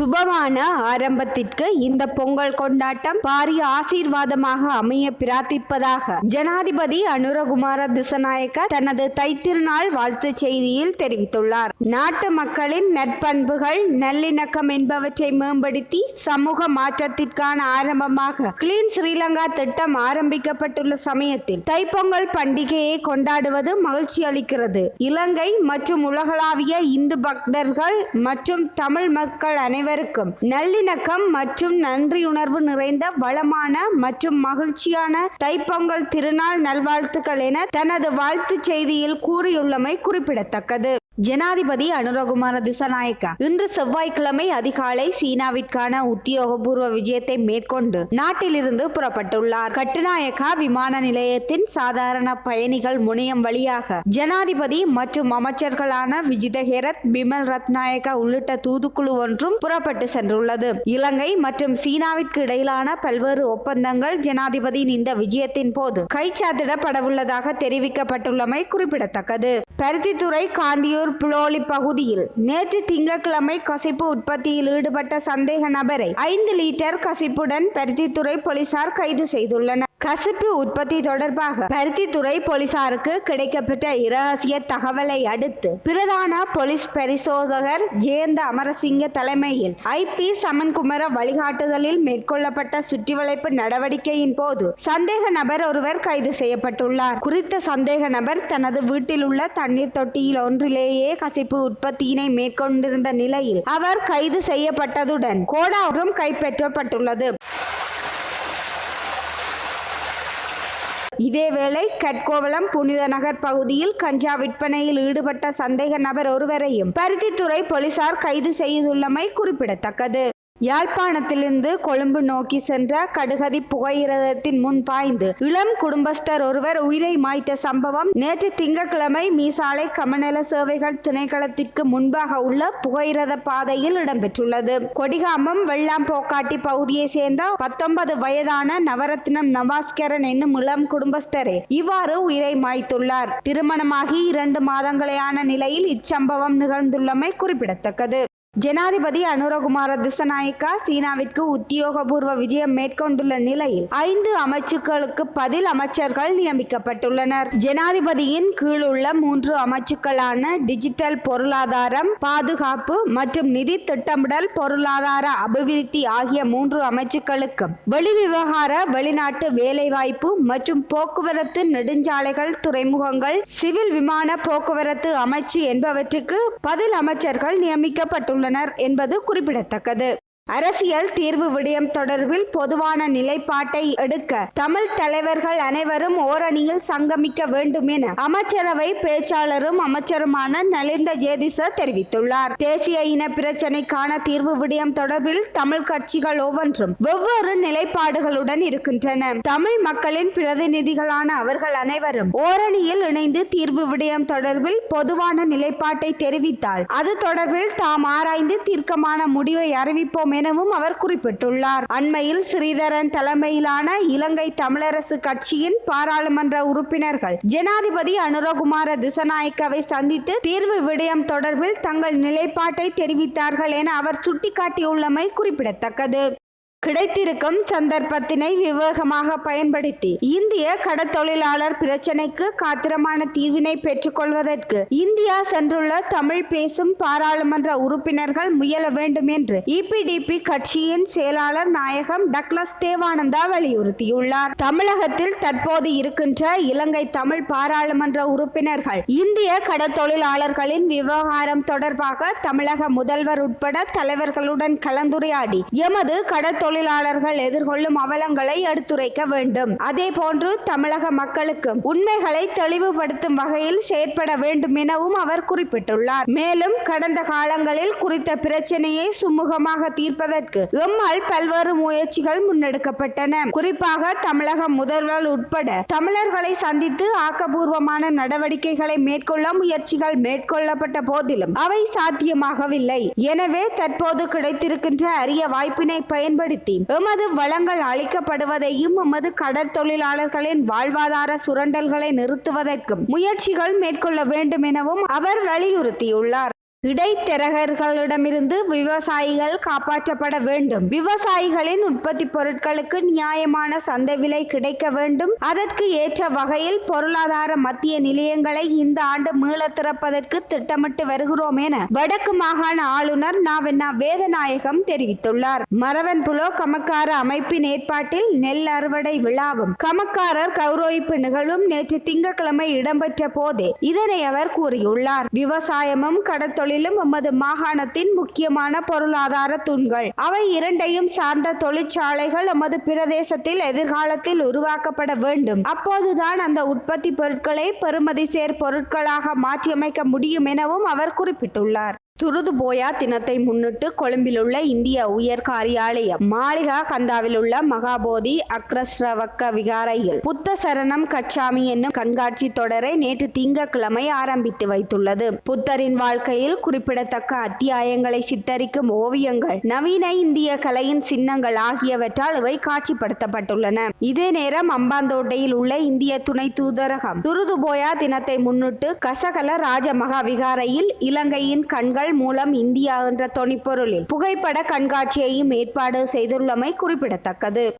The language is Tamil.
சுபமான ஆரம்பத்திற்கு இந்த பொங்கல் கொண்டாட்டம் பாரிய ஆசீர்வாதமாக அமைய பிரார்த்திப்பதாக ஜனாதிபதி அனுரகுமார திசநாயக்க தனது தைத்திருநாள் வாழ்த்து செய்தியில் தெரிவித்துள்ளார். நாட்டு மக்களின் நற்பண்புகள் நல்லிணக்கம் என்பவற்றை மேம்படுத்தி சமூக மாற்றத்திற்கான ஆரம்பமாக கிளீன் ஸ்ரீலங்கா திட்டம் ஆரம்பிக்கப்பட்டுள்ள சமயத்தில் தைப்பொங்கல் பண்டிகையை கொண்டாடுவது மகிழ்ச்சி அளிக்கிறது. இலங்கை மற்றும் உலகளாவிய இந்து பக்தர்கள் மற்றும் தமிழ் மக்கள் அனைவருக்கும் நல்லிணக்கம் மற்றும் நன்றியுணர்வு நிறைந்த வளமான மற்றும் மகிழ்ச்சியான தைப்பொங்கல் திருநாள் நல்வாழ்த்துக்கள் என தனது வாழ்த்துச் செய்தியில் கூறியுள்ளமை குறிப்பிடத்தக்கது. ஜனாதிபதி அனுரகுமார திசநாயக்கா. இன்று செவ்வாய்க்கிழமை அதிகாலை சீனாவிற்கான உத்தியோகபூர்வ விஜயத்தை மேற்கொண்டு நாட்டிலிருந்து புறப்பட்டுள்ளார். கட்டுநாயக்கா விமான நிலையத்தின் சாதாரண பயணிகள் முனையம் வழியாக ஜனாதிபதி மற்றும் அமைச்சர்களான விஜித ஹெரத் பிமல் ரத்நாயக்கா உள்ளிட்ட தூதுக்குழு ஒன்றும் புறப்பட்டு சென்றுள்ளது. இலங்கை மற்றும் சீனாவிற்கு இடையிலான பல்வேறு ஒப்பந்தங்கள் ஜனாதிபதியின் இந்த விஜயத்தின் போது கைச்சாத்திடப்படவுள்ளதாக தெரிவிக்கப்பட்டுள்ளமை குறிப்பிடத்தக்கது. பருத்தித்துறை காந்தியூர் புலோலி பகுதியில் நேற்று திங்கட்கிழமை கசிப்பு உற்பத்தியில் ஈடுபட்ட சந்தேக நபரை ஐந்து லிட்டர் கசிப்புடன் பருத்தித்துறை போலீசார் கைது செய்துள்ளனர். கசிப்பு உற்பத்தி தொடர்பாக பருத்தித்துறை போலீசாருக்கு கிடைக்கப்பட்ட இரகசிய தகவலை அடுத்து பிரதான போலீஸ் பரிசோதகர் ஜெயந்த அமரசிங்க தலைமையில் ஐ பி சமன்குமர வழிகாட்டுதலில் மேற்கொள்ளப்பட்ட சுற்றிவளைப்பு நடவடிக்கையின் போது சந்தேக நபர் ஒருவர் கைது செய்யப்பட்டுள்ளார். குறித்த சந்தேக நபர் தனது வீட்டில் உள்ள தண்ணீர் தொட்டியில் ஒன்றிலேயே கசிப்பு உற்பத்தியினை மேற்கொண்டிருந்த நிலையில் அவர் கைது செய்யப்பட்டதுடன் கோடா ஒன்றும் கைப்பற்றப்பட்டுள்ளது. இதேவேளை கட்கோவளம் புனித நகர் பகுதியில் கஞ்சா விற்பனையில் ஈடுபட்ட சந்தேக நபர் ஒருவரையும் பருத்தித்துறை போலீசார் கைது செய்துள்ளமை குறிப்பிடத்தக்கது. யாழ்ப்பாணத்திலிருந்து கொழும்பு நோக்கி சென்ற கடுகதி புகையிரதத்தின் முன் பாய்ந்து இளம் குடும்பஸ்தர் ஒருவர் உயிரை மாய்த்த சம்பவம் நேற்று திங்கட்கிழமை மீசாலை கமநல சேவைகள் திணைக்களத்திற்கு முன்பாக உள்ள புகையிரத பாதையில் இடம்பெற்றுள்ளது. கொடிகாமம் வெள்ளாம் போக்காட்டி பகுதியை சேர்ந்த பத்தொன்பது வயதான நவரத்னம் நவாஸ்கரன் என்னும் இளம் குடும்பஸ்தரே இவ்வாறு உயிரை மாய்த்துள்ளார். திருமணமாகி இரண்டு மாதங்களேயான நிலையில் இச்சம்பவம் நிகழ்ந்துள்ளமை குறிப்பிடத்தக்கது. ஜனாதிபதி அனுரகுமார திசநாயக்கா சீனாவிற்கு உத்தியோகபூர்வ விஜயம் மேற்கொண்டுள்ள நிலையில் ஐந்து அமைச்சுக்களுக்கு பதில் அமைச்சர்கள் நியமிக்கப்பட்டுள்ளனர். ஜனாதிபதியின் கீழுள்ள மூன்று அமைச்சுக்களான டிஜிட்டல் பொருளாதாரம் பாதுகாப்பு மற்றும் நிதி திட்டமிடல் பொருளாதார அபிவிருத்தி ஆகிய மூன்று அமைச்சுக்களுக்கும் வெளிவிவகார வெளிநாட்டு வேலைவாய்ப்பு மற்றும் போக்குவரத்து நெடுஞ்சாலைகள் துறைமுகங்கள் சிவில் விமான போக்குவரத்து அமைச்சு என்பவற்றுக்கு பதில் அமைச்சர்கள் நியமிக்கப்பட்டுள்ளனர். உள்ளனர் என்பது குறிப்பிடத்தக்கது. அரசியல் தீர்வு விடயம் தொடர்பில் பொதுவான நிலைப்பாட்டை எடுக்க தமிழ் தலைவர்கள் அனைவரும் ஓரணியில் சங்கமிக்க வேண்டும் என அமைச்சரவை பேச்சாளரும் அமைச்சருமான நலிந்த ஜேதிச தெரிவித்துள்ளார். தேசிய இன பிரச்சினைக்கான தீர்வு விடயம் தொடர்பில் தமிழ் கட்சிகள் ஒவ்வொன்றும் வெவ்வேறு நிலைப்பாடுகளுடன் இருக்கின்றன. தமிழ் மக்களின் பிரதிநிதிகளான அவர்கள் அனைவரும் ஓரணியில் இணைந்து தீர்வு விடயம் தொடர்பில் பொதுவான நிலைப்பாட்டை தெரிவித்தால் அது தொடர்பில் தாம் ஆராய்ந்து தீர்க்கமான முடிவை அறிவிப்போம் எனவும் அவர் குறிப்பிட்டுள்ளார். அண்மையில் ஸ்ரீதரன் தலைமையிலான இலங்கை தமிழரசு கட்சியின் பாராளுமன்ற உறுப்பினர்கள் ஜனாதிபதி அனுரகுமார திசநாயக்கவை சந்தித்து தீர்வு விடயம் தொடர்பில் தங்கள் நிலைப்பாட்டை தெரிவித்தார்கள் என அவர் சுட்டிக்காட்டியுள்ளமை குறிப்பிடத்தக்கது. கிடைத்திருக்கும் சந்தர்ப்பத்தினை விவேகமாக பயன்படுத்தி இந்திய கடத்தொழிலாளர் பிரச்சினைக்கு காத்திரமான தீர்வினை பெற்றுக்கொள்வதற்கு இந்தியா சென்றுள்ள தமிழ் பேசும் பாராளுமன்ற உறுப்பினர்கள் முயல வேண்டும் என்று இபிடிபி கட்சியின் செயலாளர் நாயகம் டக்ளஸ் தேவானந்தா வலியுறுத்தியுள்ளார். தமிழகத்தில் தற்போது இருக்கின்ற இலங்கை தமிழ் பாராளுமன்ற உறுப்பினர்கள் இந்திய கடத்தொழிலாளர்களின் விவகாரம் தொடர்பாக தமிழக முதல்வர் உட்பட தலைவர்களுடன் கலந்துரையாடி எமது கடத்தொழில் தொழிலாளர்கள் எதிர்கொள்ளும் அவலங்களை எடுத்துரைக்க வேண்டும். அதே போன்று தமிழக மக்களுக்கு உண்மைகளை தெளிவுபடுத்தும் வகையில் செயற்பட வேண்டும் எனவும் அவர் குறிப்பிட்டுள்ளார். மேலும் கடந்த காலங்களில் குறித்த பிரச்சனையை சுமூகமாக தீர்ப்பதற்கு எம்மால் பல்வேறு முயற்சிகள் முன்னெடுக்கப்பட்டன. குறிப்பாக தமிழக முதல்வர் உட்பட தமிழர்களை சந்தித்து ஆக்கபூர்வமான நடவடிக்கைகளை மேற்கொள்ள முயற்சிகள் மேற்கொள்ளப்பட்ட போதிலும் அவை சாத்தியமாகவில்லை. எனவே தற்போது கிடைத்திருக்கின்ற அரிய வாய்ப்பினை பயன்படுத்தி பயன்படுத்தி எமது வளங்கள் அளிக்கப்படுவதையும் எமது கடற்தொழிலாளர்களின் வாழ்வாதார சுரண்டல்களை நிறுத்துவதற்கும் முயற்சிகள் மேற்கொள்ள வேண்டும் எனவும் அவர் வலியுறுத்தியுள்ளார். இடைத்தரகர்களிடமிருந்து விவசாயிகள் காப்பாற்றப்பட வேண்டும். விவசாயிகளின் உற்பத்தி பொருட்களுக்கு நியாயமான சந்தை விலை கிடைக்க வேண்டும். அதற்கு ஏற்ற வகையில் பொருளாதார மத்திய நிலையங்களை இந்த ஆண்டு மீள திறப்பதற்கு திட்டமிட்டு வருகிறோம் என வடக்கு மாகாண ஆளுநர் நாவென்னா வேதநாயகம் தெரிவித்துள்ளார். மரவன் புலோ கமக்கார அமைப்பின் ஏற்பாட்டில் நெல் அறுவடை விழாவும் கமக்காரர் கௌரவிப்பு நிகழ்வும் நேற்று திங்கட்கிழமை இடம்பெற்ற போதே இதனை அவர் கூறியுள்ளார். விவசாயமும் தொழிலும் எமது மாகாணத்தின் முக்கியமான பொருளாதார தூண்கள். அவை இரண்டையும் சார்ந்த தொழிற்சாலைகள் எமது பிரதேசத்தில் எதிர்காலத்தில் உருவாக்கப்பட வேண்டும். அப்போதுதான் அந்த உற்பத்தி பொருட்களை பெறுமதி சேர் பொருட்களாக மாற்றியமைக்க முடியும் எனவும் அவர் குறிப்பிட்டுள்ளார். துருது போயா தினத்தை முன்னிட்டு கொழும்பில் உள்ள இந்திய உயர் காரியாலயம் மாளிகா கந்தாவில் உள்ள மகாபோதி அக்ரஸ்ரவக்க விகாரையில் புத்த சரணம் கச்சாமி என்னும் கண்காட்சி தொடரை நேற்று திங்கட்கிழமை ஆரம்பித்து வைத்துள்ளது. புத்தரின் வாழ்க்கையில் குறிப்பிடத்தக்க அத்தியாயங்களை சித்தரிக்கும் ஓவியங்கள் நவீன இந்திய கலையின் சின்னங்கள் ஆகியவற்றால் இவை காட்சிப்படுத்தப்பட்டுள்ளன. இதே நேரம் அம்பாந்தோட்டையில் உள்ள இந்திய துணை தூதரகம் துருது போயா தினத்தை முன்னிட்டு கசகல ராஜமகா விகாரையில் இலங்கையின் கண்கள் மூலம் இந்தியா என்ற தொனிப்பொருளில் புகைப்பட கண்காட்சியையும் ஏற்பாடு செய்துள்ளமை குறிப்பிடத்தக்கது.